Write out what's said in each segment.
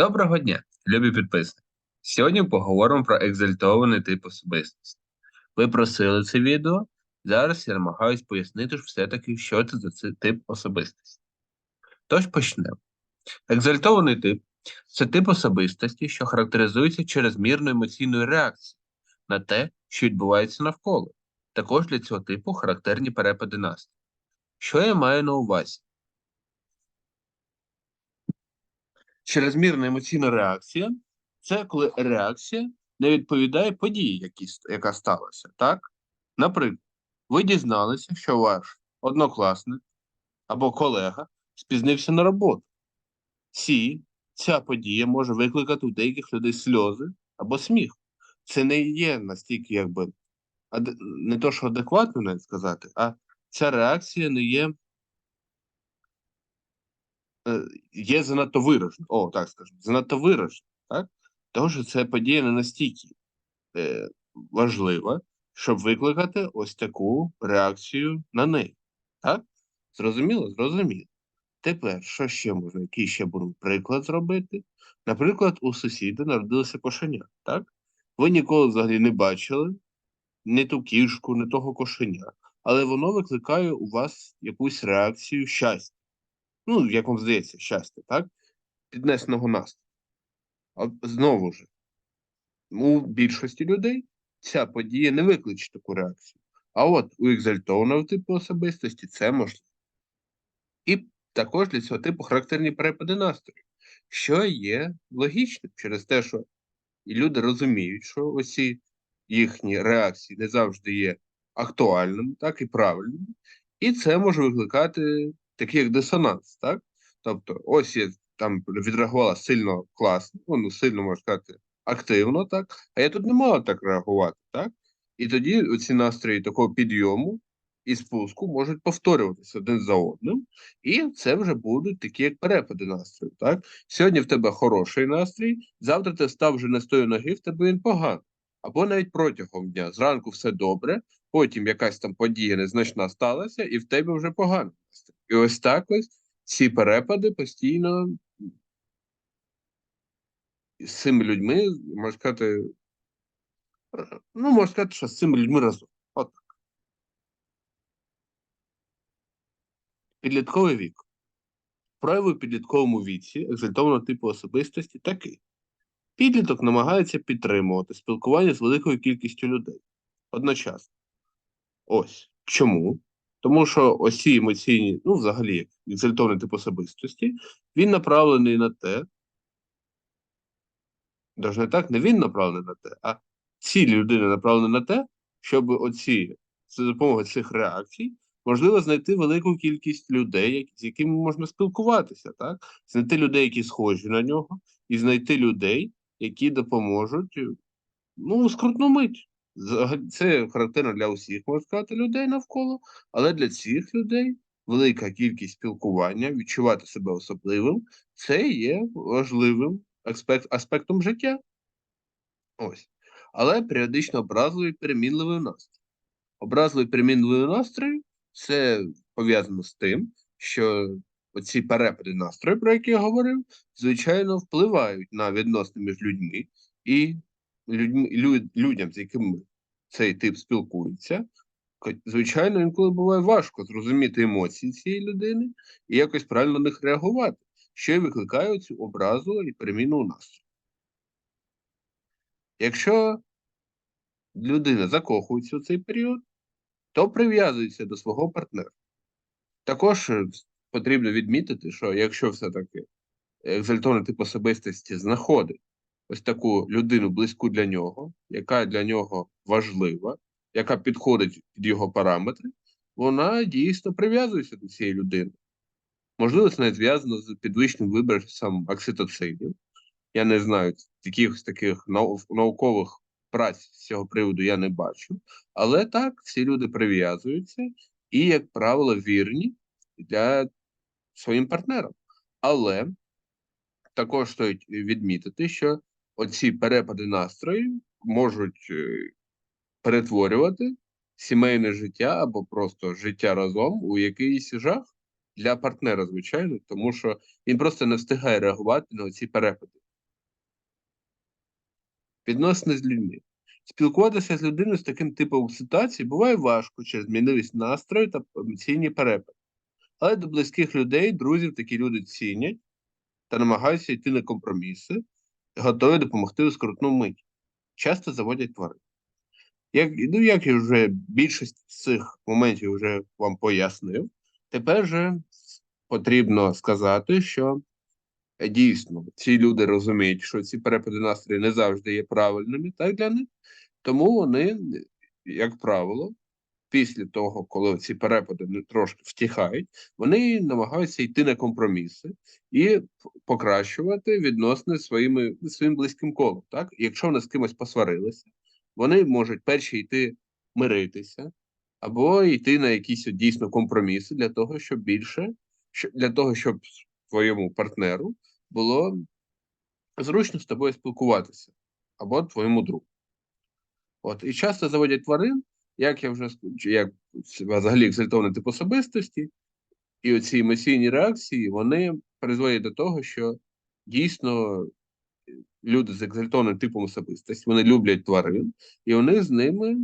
Доброго дня, любі підписники. Сьогодні поговоримо про екзальтований тип особистості. Ви просили це відео. Зараз я намагаюсь пояснити ж все-таки, що це за цей тип особистості. Тож почнемо. Екзальтований тип це тип особистості, що характеризується чрезмірною емоційною реакцією на те, що відбувається навколо. Також для цього типу характерні перепади настрою. Що я маю на увазі? Чрезмірна емоційна реакція це коли реакція не відповідає події, які, яка сталася. Так? Наприклад, ви дізналися, що ваш однокласник або колега спізнився на роботу. Ці, ця подія може викликати у деяких людей сльози або сміх. Це не є настільки, якби не то, що адекватно навіть сказати, а ця реакція не є є занадто виражена. О, так скажемо, занадто виражена, так? Тому що ця подія не настільки е, важлива, щоб викликати ось таку реакцію на неї. Так? Зрозуміло? Зрозуміло. Тепер, що ще можна? Який ще будемо приклад зробити? Наприклад, у сусіда народилося кошеня, так? Ви ніколи взагалі не бачили ні ту кішку, ні того кошеня, але воно викликає у вас якусь реакцію щастя ну, як вам здається, щастя, так? Піднесеного настрою. А знову ж, у більшості людей ця подія не викличе таку реакцію. А от у екзальтованого типу особистості це можливо. І також для цього типу характерні перепади настрою, що є логічним через те, що і люди розуміють, що оці їхні реакції не завжди є актуальними, так і правильними, і це може викликати такий як дисонанс, так? Тобто, ось я там відреагувала сильно класно, ну, ну сильно можна сказати, активно, так, а я тут не мала так реагувати, так? І тоді ці настрої такого підйому і спуску можуть повторюватися один за одним, і це вже будуть такі як перепади настрою. Так? Сьогодні в тебе хороший настрій, завтра ти став вже не з тої ноги, в тебе він поганий. Або навіть протягом дня. Зранку все добре, потім якась там подія незначна сталася, і в тебе вже настрій. І ось так ось ці перепади постійно з цими людьми, можна сказати, ну, можна сказати, що з цими людьми разом. От. Підлітковий вік. Прояви в підлітковому віці екзальтованого типу особистості такий. Підліток намагається підтримувати спілкування з великою кількістю людей одночасно. Ось чому? Тому що ось ці емоційні, ну, взагалі, як екзальтований тип особистості, він направлений на те, навіть не так, не він направлений на те, а ціль людини направлені на те, щоб оці за допомогою цих реакцій можливо знайти велику кількість людей, з якими можна спілкуватися, так? Знайти людей, які схожі на нього, і знайти людей, які допоможуть е, ну, скрутну мить. Це характерно для усіх, можна сказати, людей навколо, але для цих людей велика кількість спілкування, відчувати себе особливим, це є важливим аспект, аспектом життя. Ось. Але періодично образливий перемінливий настрій. Образливий перемінливий настрій це пов'язано з тим, що оці перепади настрою, про які я говорив, звичайно, впливають на відносини між людьми і людьми, лю- людям, з якими цей тип спілкується. Звичайно, інколи буває важко зрозуміти емоції цієї людини і якось правильно на них реагувати, що і викликає цю образу і переміну у настрою. Якщо людина закохується у цей період, то прив'язується до свого партнера. Також потрібно відмітити, що якщо все-таки екзальтований тип особистості знаходить ось таку людину близьку для нього, яка для нього важлива, яка підходить під його параметри, вона дійсно прив'язується до цієї людини. Можливо, це навіть зв'язано з підвищеним вибором окситоцинів. Я не знаю, якихось таких нау- наукових праць з цього приводу я не бачу. Але так, всі люди прив'язуються і, як правило, вірні для своїм партнерам. Але також стоїть відмітити, що оці перепади настрою можуть е, перетворювати сімейне життя або просто життя разом у якийсь жах для партнера, звичайно, тому що він просто не встигає реагувати на ці перепади. відносини з людьми. Спілкуватися з людиною з таким типом ситуацій буває важко через змінливість настрою та емоційні перепади. Але до близьких людей, друзів такі люди цінять та намагаються йти на компроміси, готові допомогти у скрутну мить. Часто заводять тварин. Як, ну, як я вже більшість цих моментів вже вам пояснив, тепер же потрібно сказати, що е, дійсно ці люди розуміють, що ці перепади настрою не завжди є правильними так, для них, тому вони, як правило, після того, коли ці перепади не трошки втихають, вони намагаються йти на компроміси і покращувати відносини своїми своїм близьким колом. Так, якщо вони з кимось посварилися, вони можуть перші йти миритися або йти на якісь дійсно компроміси для того, щоб більше для того, щоб твоєму партнеру було зручно з тобою спілкуватися або твоєму другу. От і часто заводять тварин, як я вже як взагалі екзальтований тип особистості, і оці емоційні реакції вони призводять до того, що дійсно е, люди з екзальтованим типом особистості вони люблять тварин, і вони з ними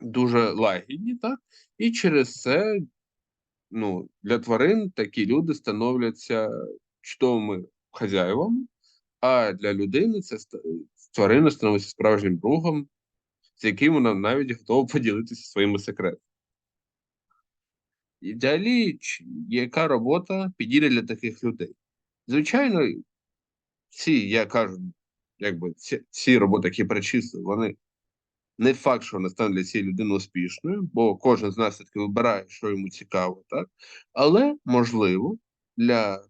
дуже лагідні, так? І через це ну, для тварин такі люди становляться чудовими хазяївами, а для людини це тварина становиться справжнім другом, з яким вона навіть готова поділитися своїми секретами. І далі, яка робота підійде для таких людей? Звичайно, ці, я кажу, якби ці, ці роботи, які перечислив, вони не факт, що вони стануть для цієї людини успішною, бо кожен з нас все-таки вибирає, що йому цікаво, так? Але можливо, для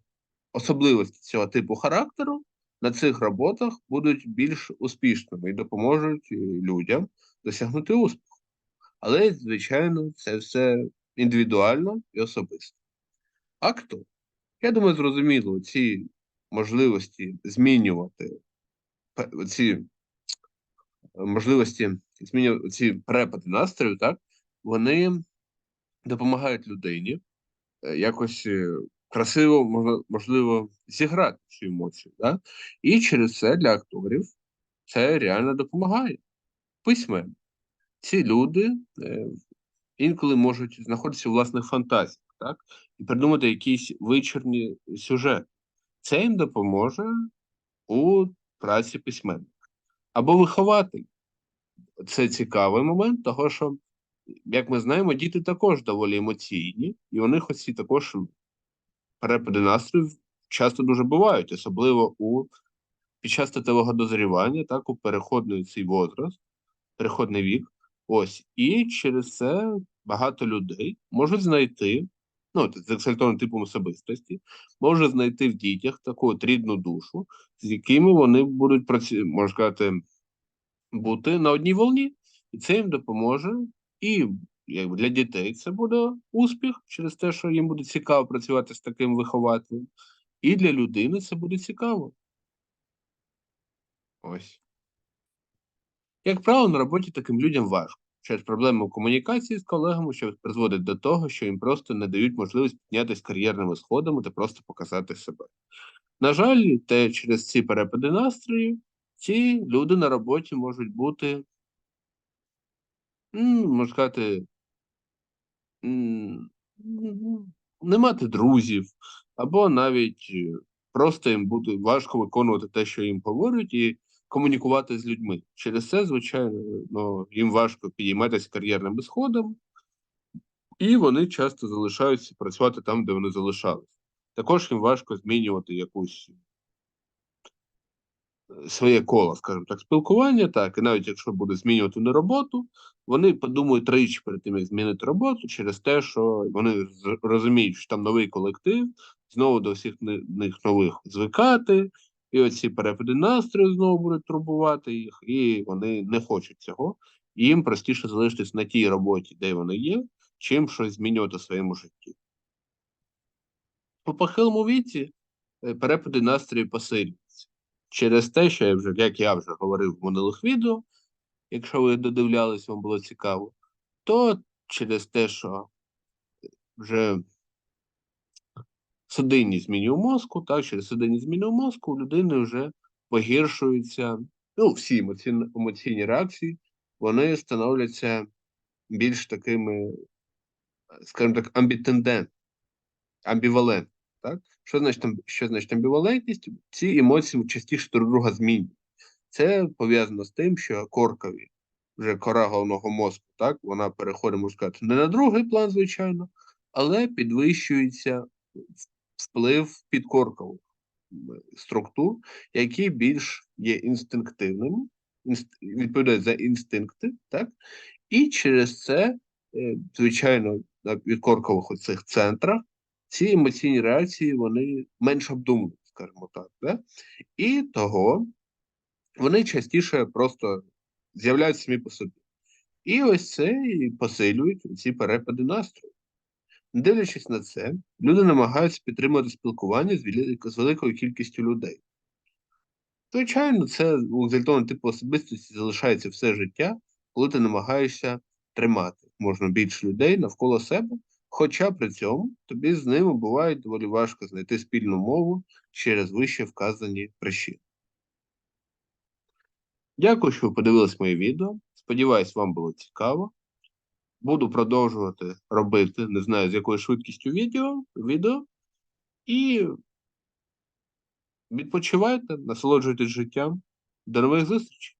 особливості цього типу характеру на цих роботах будуть більш успішними і допоможуть е, людям досягнути успіху. Але, звичайно, це все індивідуально і особисто. А хто? Я думаю, зрозуміло, ці можливості змінювати ці можливості змінювати ці перепади настрою, так, вони допомагають людині е, якось е, красиво, можливо, зіграти цю емоцію. Да? І через це для акторів це реально допомагає. Письменно. Ці люди е, інколи можуть знаходитися у власних фантазіях, так? І придумати якісь вичерні сюжети. Це їм допоможе у праці письменника. Або вихователь. Це цікавий момент, того що, як ми знаємо, діти також доволі емоційні, і у них оці також перепади настрою часто дуже бувають, особливо у під час статевого дозрівання, так, у переходний цей возраст, переходний вік. Ось, і через це багато людей можуть знайти, ну, з екзальтованим типом особистості, може знайти в дітях таку от рідну душу, з якими вони будуть праці... можна сказати, бути на одній волні, і це їм допоможе. І якби для дітей це буде успіх через те, що їм буде цікаво працювати з таким вихователем, і для людини це буде цікаво. Ось. Як правило, на роботі таким людям важко через проблеми у комунікації з колегами, що призводить до того, що їм просто не дають можливість піднятися кар'єрними сходами та просто показати себе. На жаль, те через ці перепади настрою, ці люди на роботі можуть бути, можна сказати, не мати друзів, або навіть е, просто їм буде важко виконувати те, що їм говорять, і комунікувати з людьми. Через це, звичайно, ну, їм важко підійматися кар'єрними сходами, і вони часто залишаються працювати там, де вони залишалися. Також їм важко змінювати якусь своє коло, скажімо так, спілкування, так, і навіть якщо буде змінювати на роботу, вони подумають тричі перед тим, як змінити роботу, через те, що вони розуміють, що там новий колектив, знову до всіх них нових звикати, і оці перепади настрою знову будуть турбувати їх, і вони не хочуть цього. Їм простіше залишитись на тій роботі, де вони є, чим щось змінювати в своєму житті. По похилому віці е, перепади настрою посилюються через те, що я вже, як я вже говорив в минулих відео, якщо ви додивлялись, вам було цікаво, то через те, що вже судинні зміни у мозку, так, через судинні зміни у мозку у людини вже погіршується ну, всі емоційні, емоційні реакції, вони становляться більш такими, скажімо так, амбітендент, амбівалент. Так? Що значить, що значить амбівалентність? Ці емоції частіше друг друга змінюють. Це пов'язано з тим, що коркові, вже кора головного мозку, так, вона переходить, можна сказати, не на другий план, звичайно, але підвищується вплив підкоркових структур, які більш є інстинктивними, інст- відповідають за інстинкти, так, і через це, е, звичайно, на підкоркових оцих центрах ці емоційні реакції вони менш обдумані, скажімо так, да? і того вони частіше просто з'являються самі по собі. І ось це і посилюють ці перепади настрою. Дивлячись на це, люди намагаються підтримувати спілкування з, великою кількістю людей. Звичайно, це у екзальтованого типу особистості залишається все життя, коли ти намагаєшся тримати можна більше людей навколо себе, хоча при цьому тобі з ними буває доволі важко знайти спільну мову через вище вказані причини. Дякую, що ви подивились моє відео. Сподіваюсь, вам було цікаво. Буду продовжувати робити, не знаю з якою швидкістю відео, відео. І відпочивайте, насолоджуйтесь життям. До нових зустрічей!